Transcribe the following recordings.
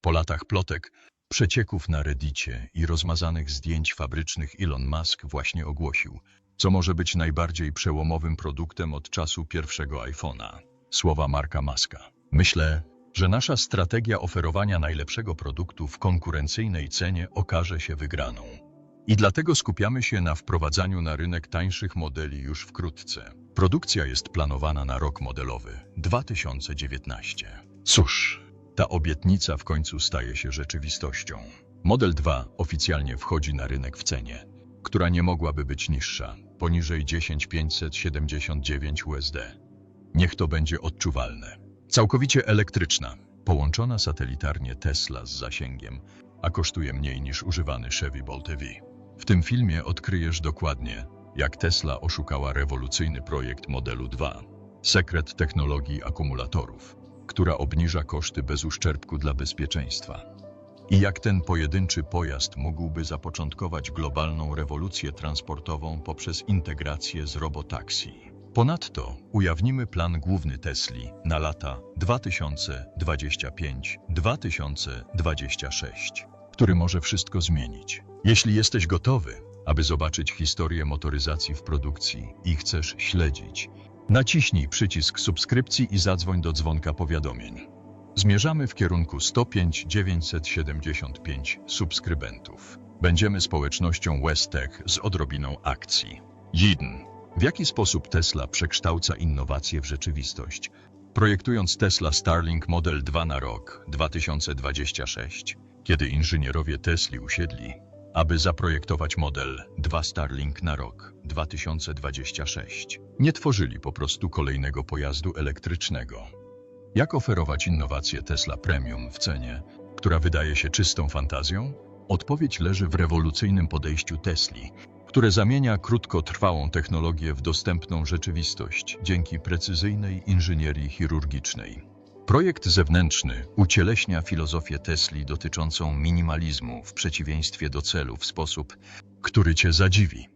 Po latach plotek, przecieków na reddicie i rozmazanych zdjęć fabrycznych Elon Musk właśnie ogłosił, co może być najbardziej przełomowym produktem od czasu pierwszego iPhone'a. Słowa Marka Muska. Myślę, że nasza strategia oferowania najlepszego produktu w konkurencyjnej cenie okaże się wygraną. I dlatego skupiamy się na wprowadzaniu na rynek tańszych modeli już wkrótce. Produkcja jest planowana na rok modelowy 2019. Cóż, ta obietnica w końcu staje się rzeczywistością. Model 2 oficjalnie wchodzi na rynek w cenie, która nie mogłaby być niższa, poniżej 10579 USD. Niech to będzie odczuwalne. Całkowicie elektryczna, połączona satelitarnie Tesla z zasięgiem, a kosztuje mniej niż używany Chevy Bolt EV. W tym filmie odkryjesz dokładnie, jak Tesla oszukała rewolucyjny projekt modelu 2, sekret technologii akumulatorów, która obniża koszty bez uszczerbku dla bezpieczeństwa. I jak ten pojedynczy pojazd mógłby zapoczątkować globalną rewolucję transportową poprzez integrację z robotaksi. Ponadto ujawnimy plan główny Tesli na lata 2025-2026, który może wszystko zmienić. Jeśli jesteś gotowy, aby zobaczyć historię motoryzacji w produkcji i chcesz śledzić, naciśnij przycisk subskrypcji i zadzwoń do dzwonka powiadomień. Zmierzamy w kierunku 105 975 subskrybentów. Będziemy społecznością Westech z odrobiną akcji. 1. W jaki sposób Tesla przekształca innowacje w rzeczywistość? Projektując Tesla Starlink Model 2 na rok 2026, kiedy inżynierowie Tesli usiedli, aby zaprojektować model 2 Starlink na rok 2026, nie tworzyli po prostu kolejnego pojazdu elektrycznego. Jak oferować innowację Tesla Premium w cenie, która wydaje się czystą fantazją? Odpowiedź leży w rewolucyjnym podejściu Tesli, które zamienia krótkotrwałą technologię w dostępną rzeczywistość dzięki precyzyjnej inżynierii chirurgicznej. Projekt zewnętrzny ucieleśnia filozofię Tesli dotyczącą minimalizmu w przeciwieństwie do celu w sposób, który cię zadziwi.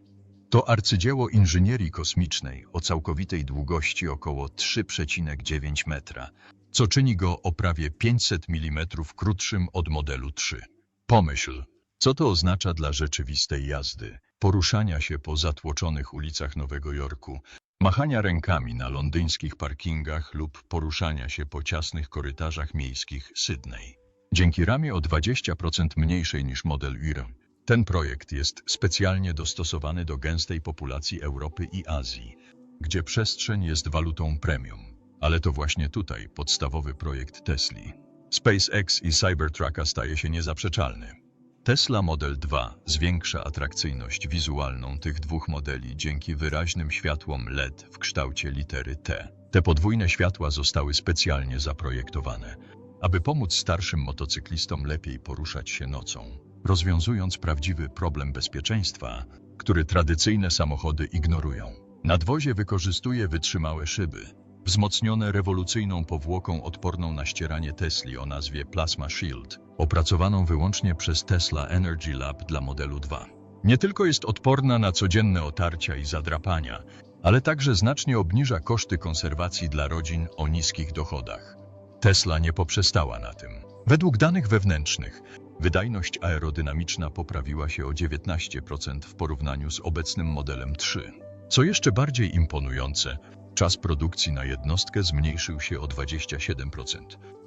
To arcydzieło inżynierii kosmicznej o całkowitej długości około 3,9 metra, co czyni go o prawie 500 mm krótszym od modelu 3. Pomyśl, co to oznacza dla rzeczywistej jazdy, poruszania się po zatłoczonych ulicach Nowego Jorku, machania rękami na londyńskich parkingach lub poruszania się po ciasnych korytarzach miejskich Sydney. Dzięki ramie o 20% mniejszej niż model UR, ten projekt jest specjalnie dostosowany do gęstej populacji Europy i Azji, gdzie przestrzeń jest walutą premium. Ale to właśnie tutaj podstawowy projekt Tesli. SpaceX i Cybertrucka staje się niezaprzeczalny. Tesla Model 2 zwiększa atrakcyjność wizualną tych dwóch modeli dzięki wyraźnym światłom LED w kształcie litery T. Te podwójne światła zostały specjalnie zaprojektowane, aby pomóc starszym motocyklistom lepiej poruszać się nocą, rozwiązując prawdziwy problem bezpieczeństwa, który tradycyjne samochody ignorują. Nadwozie wykorzystuje wytrzymałe szyby, wzmocnione rewolucyjną powłoką odporną na ścieranie Tesli o nazwie Plasma Shield, opracowaną wyłącznie przez Tesla Energy Lab dla modelu 2. Nie tylko jest odporna na codzienne otarcia i zadrapania, ale także znacznie obniża koszty konserwacji dla rodzin o niskich dochodach. Tesla nie poprzestała na tym. Według danych wewnętrznych, wydajność aerodynamiczna poprawiła się o 19% w porównaniu z obecnym modelem 3. Co jeszcze bardziej imponujące, czas produkcji na jednostkę zmniejszył się o 27%,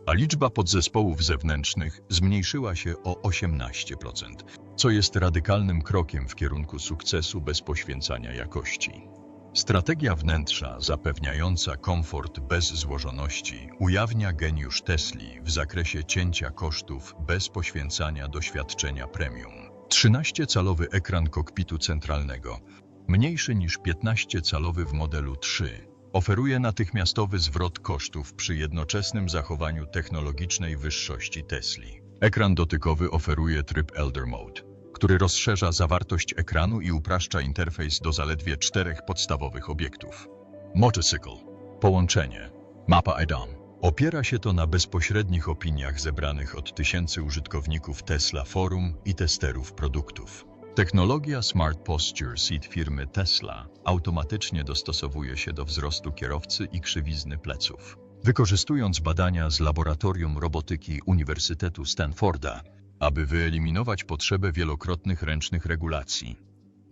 a liczba podzespołów zewnętrznych zmniejszyła się o 18%, co jest radykalnym krokiem w kierunku sukcesu bez poświęcania jakości. Strategia wnętrza zapewniająca komfort bez złożoności ujawnia geniusz Tesli w zakresie cięcia kosztów bez poświęcania doświadczenia premium. 13-calowy ekran kokpitu centralnego, mniejszy niż 15-calowy w modelu 3, oferuje natychmiastowy zwrot kosztów przy jednoczesnym zachowaniu technologicznej wyższości Tesli. Ekran dotykowy oferuje tryb Elder Mode, który rozszerza zawartość ekranu i upraszcza interfejs do zaledwie czterech podstawowych obiektów. Motorcycle, połączenie, mapa EDAM. Opiera się to na bezpośrednich opiniach zebranych od tysięcy użytkowników Tesla Forum i testerów produktów. Technologia Smart Posture Seat firmy Tesla automatycznie dostosowuje się do wzrostu kierowcy i krzywizny pleców. wykorzystując badania z Laboratorium Robotyki Uniwersytetu Stanforda, aby wyeliminować potrzebę wielokrotnych ręcznych regulacji.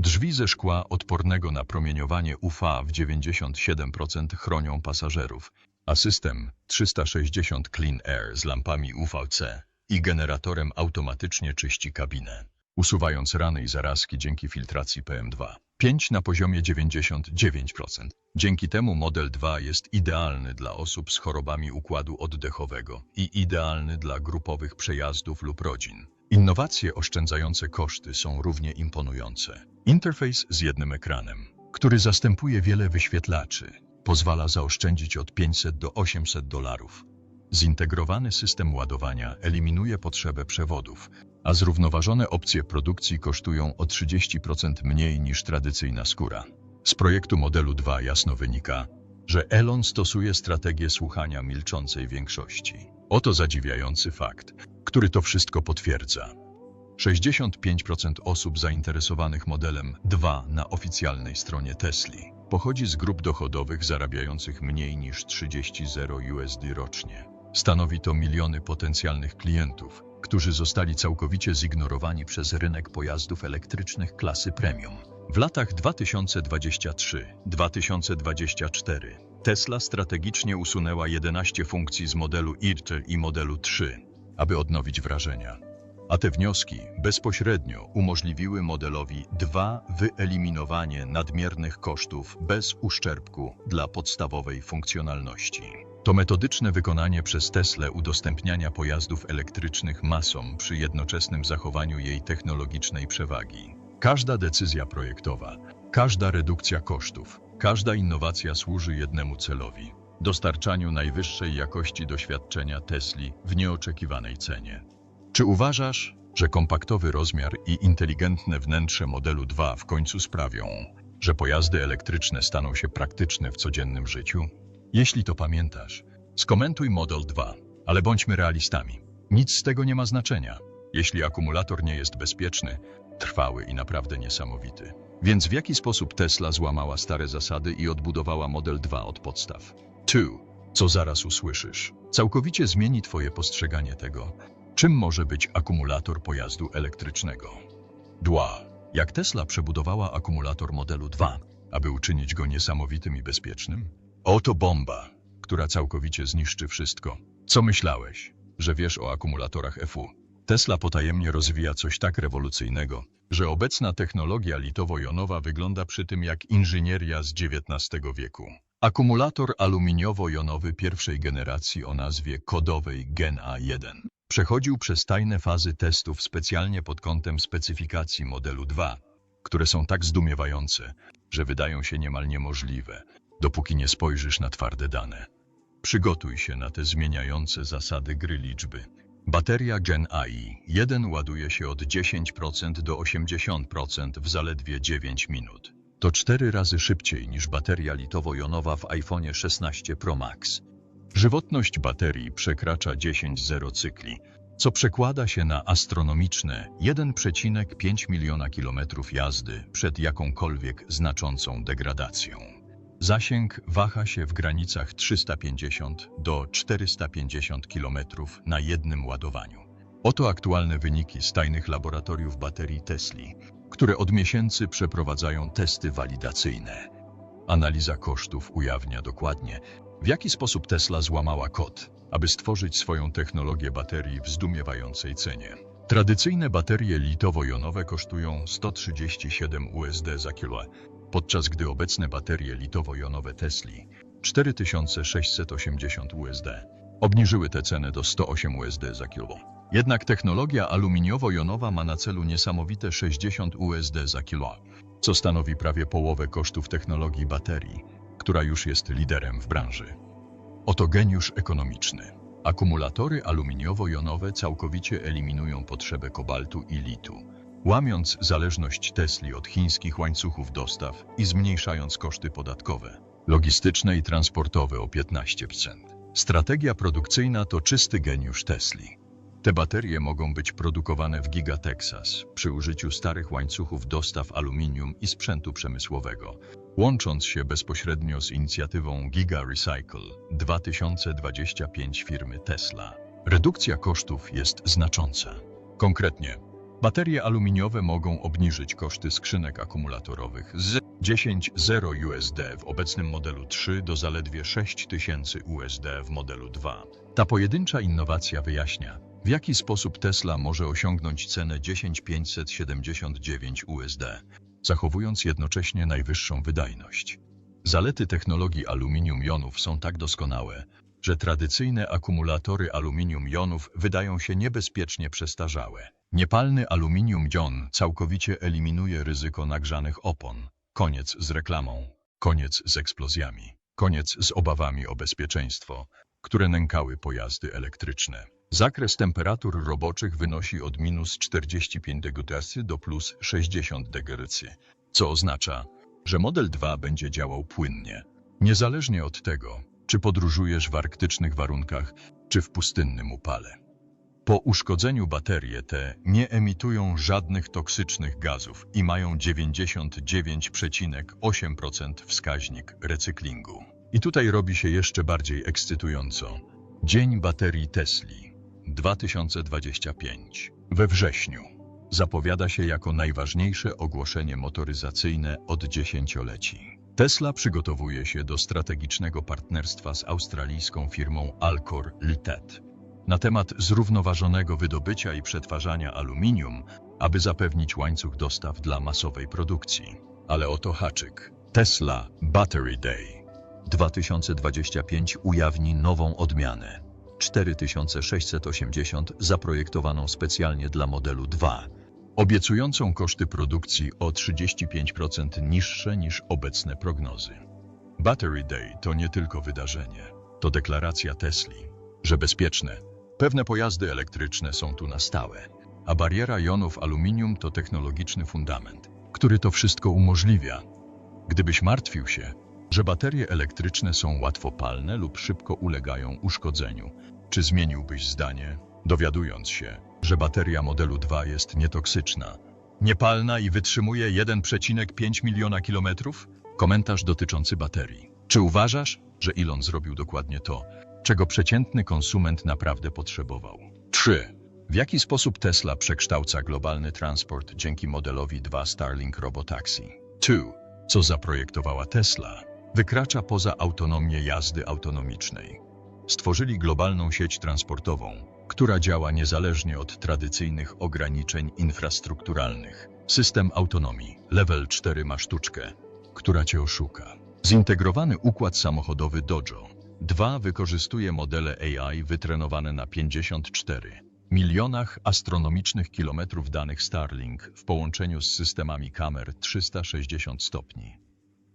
Drzwi ze szkła odpornego na promieniowanie UV w 97% chronią pasażerów, a system 360 Clean Air z lampami UVC i generatorem automatycznie czyści kabinę, usuwając rany i zarazki dzięki filtracji PM2. 5 na poziomie 99%. Dzięki temu model 2 jest idealny dla osób z chorobami układu oddechowego i idealny dla grupowych przejazdów lub rodzin. Innowacje oszczędzające koszty są równie imponujące. Interfejs z jednym ekranem, który zastępuje wiele wyświetlaczy, pozwala zaoszczędzić od 500 do 800 dolarów. Zintegrowany system ładowania eliminuje potrzebę przewodów, a zrównoważone opcje produkcji kosztują o 30% mniej niż tradycyjna skóra. Z projektu modelu 2 jasno wynika, że Elon stosuje strategię słuchania milczącej większości. Oto zadziwiający fakt, który to wszystko potwierdza. 65% osób zainteresowanych modelem 2 na oficjalnej stronie Tesli pochodzi z grup dochodowych zarabiających mniej niż 30 0 USD rocznie. Stanowi to miliony potencjalnych klientów, którzy zostali całkowicie zignorowani przez rynek pojazdów elektrycznych klasy premium. W latach 2023-2024 Tesla strategicznie usunęła 11 funkcji z modelu IRT i modelu 3, aby odnowić wrażenia. A te wnioski bezpośrednio umożliwiły modelowi 2 wyeliminowanie nadmiernych kosztów bez uszczerbku dla podstawowej funkcjonalności. To metodyczne wykonanie przez Teslę udostępniania pojazdów elektrycznych masom przy jednoczesnym zachowaniu jej technologicznej przewagi. Każda decyzja projektowa, każda redukcja kosztów, każda innowacja służy jednemu celowi dostarczaniu najwyższej jakości doświadczenia Tesli w nieoczekiwanej cenie. Czy uważasz, że kompaktowy rozmiar i inteligentne wnętrze modelu 2 w końcu sprawią, że pojazdy elektryczne staną się praktyczne w codziennym życiu? Jeśli to pamiętasz, skomentuj Model 2, ale bądźmy realistami. Nic z tego nie ma znaczenia, jeśli akumulator nie jest bezpieczny, trwały i naprawdę niesamowity. Więc w jaki sposób Tesla złamała stare zasady i odbudowała Model 2 od podstaw? 2. Co zaraz usłyszysz, całkowicie zmieni Twoje postrzeganie tego, czym może być akumulator pojazdu elektrycznego. 2. Jak Tesla przebudowała akumulator modelu 2, aby uczynić go niesamowitym i bezpiecznym? Oto bomba, która całkowicie zniszczy wszystko. Co myślałeś, że wiesz o akumulatorach FU? Tesla potajemnie rozwija coś tak rewolucyjnego, że obecna technologia litowo-jonowa wygląda przy tym jak inżynieria z XIX wieku. Akumulator aluminiowo-jonowy pierwszej generacji o nazwie kodowej Gen A1 przechodził przez tajne fazy testów specjalnie pod kątem specyfikacji modelu 2, które są tak zdumiewające, że wydają się niemal niemożliwe, dopóki nie spojrzysz na twarde dane. Przygotuj się na te zmieniające zasady gry liczby. Bateria Gen AI 1 ładuje się od 10% do 80% w zaledwie 9 minut. To cztery razy szybciej niż bateria litowo-jonowa w iPhone 16 Pro Max. Żywotność baterii przekracza 10 cykli, co przekłada się na astronomiczne 1,5 miliona kilometrów jazdy przed jakąkolwiek znaczącą degradacją. Zasięg waha się w granicach 350 do 450 km na jednym ładowaniu. Oto aktualne wyniki z tajnych laboratoriów baterii Tesli, które od miesięcy przeprowadzają testy walidacyjne. Analiza kosztów ujawnia dokładnie, w jaki sposób Tesla złamała kod, aby stworzyć swoją technologię baterii w zdumiewającej cenie. Tradycyjne baterie litowo-jonowe kosztują 137 USD za kilo, podczas gdy obecne baterie litowo-jonowe Tesli 4680 USD obniżyły tę cenę do 108 USD za kilo. Jednak technologia aluminiowo-jonowa ma na celu niesamowite 60 USD za kilo, co stanowi prawie połowę kosztów technologii baterii, która już jest liderem w branży. Oto geniusz ekonomiczny. Akumulatory aluminiowo-jonowe całkowicie eliminują potrzebę kobaltu i litu, łamiąc zależność Tesli od chińskich łańcuchów dostaw i zmniejszając koszty podatkowe, logistyczne i transportowe o 15%. Strategia produkcyjna to czysty geniusz Tesli. Te baterie mogą być produkowane w Giga Texas przy użyciu starych łańcuchów dostaw aluminium i sprzętu przemysłowego, łącząc się bezpośrednio z inicjatywą Giga Recycle 2025 firmy Tesla. Redukcja kosztów jest znacząca. Konkretnie, baterie aluminiowe mogą obniżyć koszty skrzynek akumulatorowych z 10,0 USD w obecnym modelu 3 do zaledwie 6000 USD w modelu 2. Ta pojedyncza innowacja wyjaśnia, w jaki sposób Tesla może osiągnąć cenę 10579 USD, zachowując jednocześnie najwyższą wydajność. Zalety technologii aluminium jonów są tak doskonałe, że tradycyjne akumulatory aluminium jonów wydają się niebezpiecznie przestarzałe. Niepalny aluminium jon całkowicie eliminuje ryzyko nagrzanych opon. Koniec z reklamą, koniec z eksplozjami, koniec z obawami o bezpieczeństwo, które nękały pojazdy elektryczne. Zakres temperatur roboczych wynosi od minus 45 degrecy do plus 60 degrecy, co oznacza, że model 2 będzie działał płynnie, niezależnie od tego, czy podróżujesz w arktycznych warunkach, czy w pustynnym upale. Po uszkodzeniu baterie te nie emitują żadnych toksycznych gazów i mają 99,8% wskaźnik recyklingu. I tutaj robi się jeszcze bardziej ekscytująco. Dzień baterii Tesli 2025 we wrześniu zapowiada się jako najważniejsze ogłoszenie motoryzacyjne od dziesięcioleci. Tesla przygotowuje się do strategicznego partnerstwa z australijską firmą Alcor Limited na temat zrównoważonego wydobycia i przetwarzania aluminium, aby zapewnić łańcuch dostaw dla masowej produkcji. Ale oto haczyk. Tesla Battery Day 2025 ujawni nową odmianę 4680 zaprojektowaną specjalnie dla modelu 2, obiecującą koszty produkcji o 35% niższe niż obecne prognozy. Battery Day to nie tylko wydarzenie, to deklaracja Tesli, że bezpieczne, pewne pojazdy elektryczne są tu na stałe, a bariera jonów aluminium to technologiczny fundament, który to wszystko umożliwia. Gdybyś martwił się, że baterie elektryczne są łatwopalne lub szybko ulegają uszkodzeniu, czy zmieniłbyś zdanie, dowiadując się, że bateria modelu 2 jest nietoksyczna, niepalna i wytrzymuje 1,5 miliona kilometrów? Komentarz dotyczący baterii. Czy uważasz, że Elon zrobił dokładnie to, czego przeciętny konsument naprawdę potrzebował? 3. W jaki sposób Tesla przekształca globalny transport dzięki modelowi 2 Starlink Robotaxi? 2. Co zaprojektowała Tesla? Wykracza poza autonomię jazdy autonomicznej. Stworzyli globalną sieć transportową, która działa niezależnie od tradycyjnych ograniczeń infrastrukturalnych. System autonomii Level 4 ma sztuczkę, która cię oszuka. Zintegrowany układ samochodowy Dojo 2 wykorzystuje modele AI wytrenowane na 54 milionach astronomicznych kilometrów danych Starlink w połączeniu z systemami kamer 360 stopni.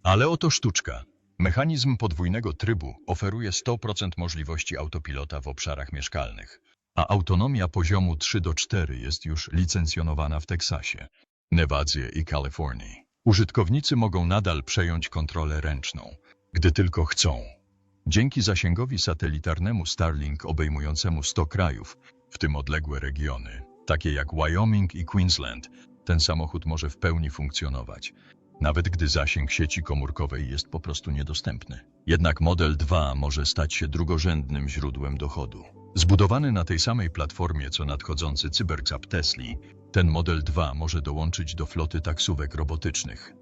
Ale oto sztuczka. Mechanizm podwójnego trybu oferuje 100% możliwości autopilota w obszarach mieszkalnych, a autonomia poziomu 3 do 4 jest już licencjonowana w Teksasie, Nevadzie i Kalifornii. Użytkownicy mogą nadal przejąć kontrolę ręczną, gdy tylko chcą. Dzięki zasięgowi satelitarnemu Starlink obejmującemu 100 krajów, w tym odległe regiony, takie jak Wyoming i Queensland, ten samochód może w pełni funkcjonować, nawet gdy zasięg sieci komórkowej jest po prostu niedostępny. Jednak Model 2 może stać się drugorzędnym źródłem dochodu. Zbudowany na tej samej platformie co nadchodzący cybercap Tesli, ten Model 2 może dołączyć do floty taksówek robotycznych.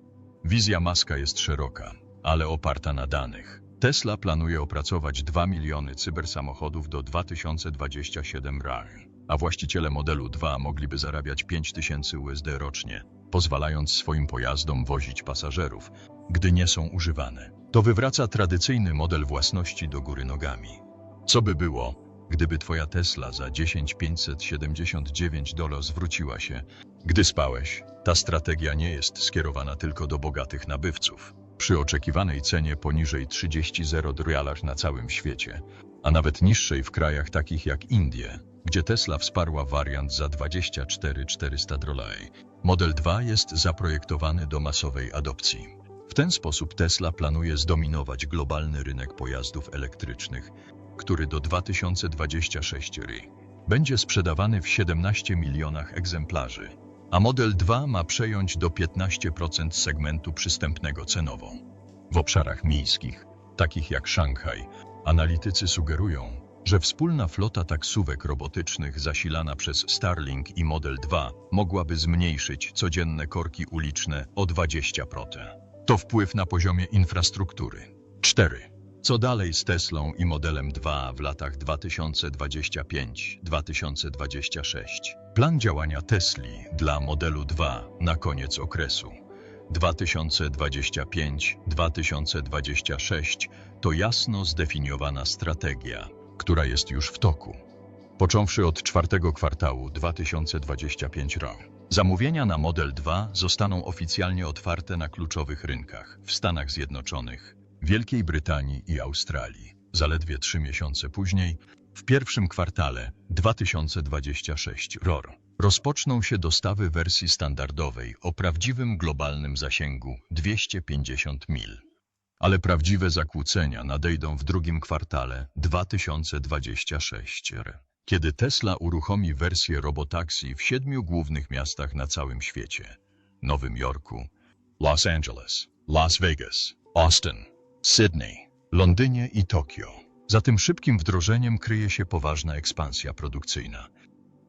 Wizja Maska jest szeroka, ale oparta na danych. Tesla planuje opracować 2 miliony cybersamochodów do 2027 r., a właściciele modelu 2 mogliby zarabiać 5000 USD rocznie, pozwalając swoim pojazdom wozić pasażerów, gdy nie są używane. To wywraca tradycyjny model własności do góry nogami. Co by było, gdyby twoja Tesla za 10579 dolarów zwróciła się, gdy spałeś? Ta strategia nie jest skierowana tylko do bogatych nabywców. Przy oczekiwanej cenie poniżej 30 dolarów na całym świecie, a nawet niższej w krajach takich jak Indie, gdzie Tesla wsparła wariant za 24 400 dolarów. Model 2 jest zaprojektowany do masowej adopcji. W ten sposób Tesla planuje zdominować globalny rynek pojazdów elektrycznych, który do 2026 r. będzie sprzedawany w 17 milionach egzemplarzy, a Model 2 ma przejąć do 15% segmentu przystępnego cenowo. W obszarach miejskich, takich jak Szanghaj, analitycy sugerują, że wspólna flota taksówek robotycznych zasilana przez Starlink i Model 2 mogłaby zmniejszyć codzienne korki uliczne o 20%. To wpływ na poziomie infrastruktury. 4. Co dalej z Teslą i Modelem 2 w latach 2025-2026? Plan działania Tesli dla modelu 2 na koniec okresu 2025-2026 to jasno zdefiniowana strategia, która jest już w toku. Począwszy od czwartego kwartału 2025 rok. Zamówienia na Model 2 zostaną oficjalnie otwarte na kluczowych rynkach w Stanach Zjednoczonych, Wielkiej Brytanii i Australii. Zaledwie trzy miesiące później, w pierwszym kwartale 2026 ROR, rozpoczną się dostawy wersji standardowej o prawdziwym globalnym zasięgu 250 mil. Ale prawdziwe zakłócenia nadejdą w drugim kwartale 2026, kiedy Tesla uruchomi wersję robotaxi w siedmiu głównych miastach na całym świecie. Nowym Jorku, Los Angeles, Las Vegas, Austin, Sydney, Londynie i Tokio. Za tym szybkim wdrożeniem kryje się poważna ekspansja produkcyjna.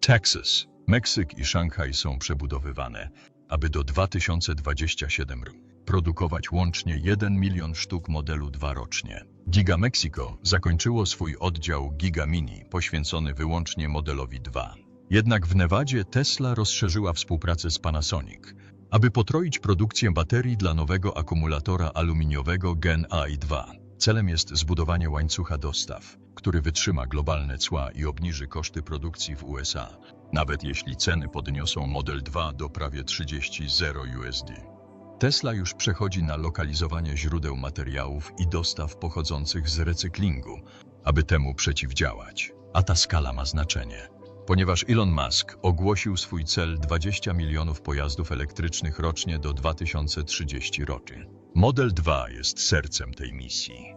Texas, Meksyk i Szanghaj są przebudowywane, aby do 2027 roku produkować łącznie 1 milion sztuk modelu 2 rocznie. Giga Mexico zakończyło swój oddział Giga Mini poświęcony wyłącznie modelowi 2. Jednak w Nevadzie Tesla rozszerzyła współpracę z Panasonic, aby potroić produkcję baterii dla nowego akumulatora aluminiowego Gen AI2. Celem jest zbudowanie łańcucha dostaw, który wytrzyma globalne cła i obniży koszty produkcji w USA, nawet jeśli ceny podniosą Model 2 do prawie 30 0 USD. Tesla już przechodzi na lokalizowanie źródeł materiałów i dostaw pochodzących z recyklingu, aby temu przeciwdziałać. A ta skala ma znaczenie, ponieważ Elon Musk ogłosił swój cel 20 milionów pojazdów elektrycznych rocznie do 2030 roku. Model 2 jest sercem tej misji.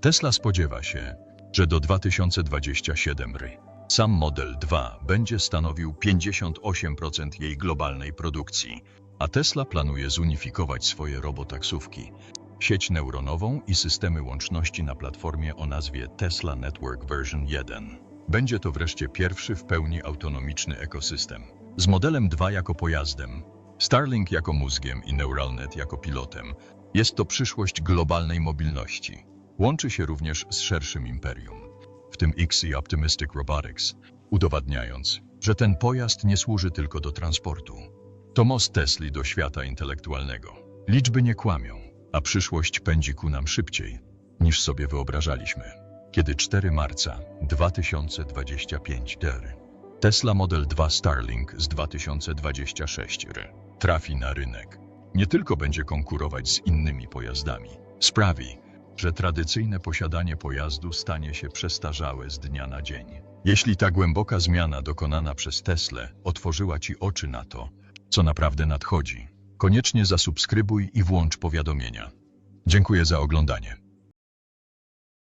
Tesla spodziewa się, że do 2027 ry. Sam Model 2 będzie stanowił 58% jej globalnej produkcji, a Tesla planuje zunifikować swoje robotaksówki, sieć neuronową i systemy łączności na platformie o nazwie Tesla Network Version 1. Będzie to wreszcie pierwszy w pełni autonomiczny ekosystem. Z modelem 2 jako pojazdem, Starlink jako mózgiem i Neuralnet jako pilotem, jest to przyszłość globalnej mobilności. Łączy się również z szerszym imperium, w tym X i Optimistic Robotics, udowadniając, że ten pojazd nie służy tylko do transportu. To most Tesli do świata intelektualnego. Liczby nie kłamią, a przyszłość pędzi ku nam szybciej, niż sobie wyobrażaliśmy. Kiedy 4 marca 2025 DR Tesla Model 2 Starlink z 2026 R trafi na rynek, nie tylko będzie konkurować z innymi pojazdami, sprawi, że tradycyjne posiadanie pojazdu stanie się przestarzałe z dnia na dzień. Jeśli ta głęboka zmiana dokonana przez Teslę otworzyła Ci oczy na to, co naprawdę nadchodzi, koniecznie zasubskrybuj i włącz powiadomienia. Dziękuję za oglądanie.